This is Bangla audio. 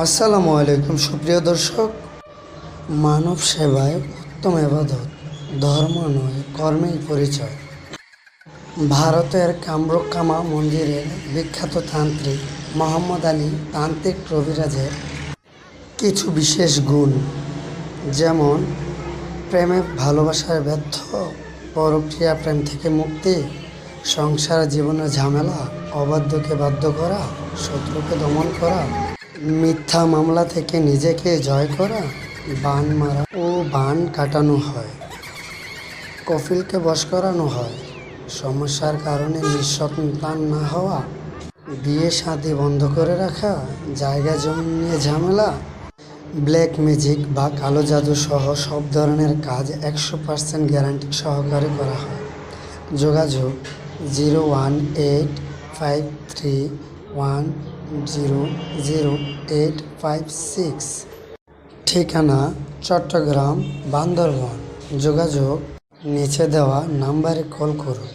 আসসালামু আলাইকুম, সুপ্রিয় দর্শক। মানব সেবায় উত্তম এবাদত, ধর্ম নয়, কর্মেই পরিচয়। ভারতের কামরুকামা মন্দিরের বিখ্যাত তান্ত্রিক মোহাম্মদ আলী তান্ত্রিক কবিরাজের কিছু বিশেষ গুণ, যেমন প্রেমে ভালোবাসার ব্যর্থ পরক্রিয়া প্রেম থেকে মুক্তি, সংসার জীবনের ঝামেলা, অবাধ্যকে বাধ্য করা, শত্রুকে দমন করা মিথ্যা মামলা থেকে নিজেকে জয় করা, বান মারা ও বান কাটানো হয়। কফিলকে বশ করানো হয়। সমস্যার কারণে নিঃসন্তান না হওয়া, বিয়ে শাদি বন্ধ করে রাখা, জায়গা জমি নিয়ে ঝামেলা, ব্ল্যাক ম্যাজিক বা কালো জাদু সহ সব ধরনের কাজ একশো পার্সেন্ট গ্যারান্টি সহকারে করা হয়। যোগাযোগ zero one eight five three one zero zero eight five six. ঠিকানা চট্টগ্রাম বান্দরবন। যোগাযোগ নিচে দেওয়া নাম্বারে কল করুন।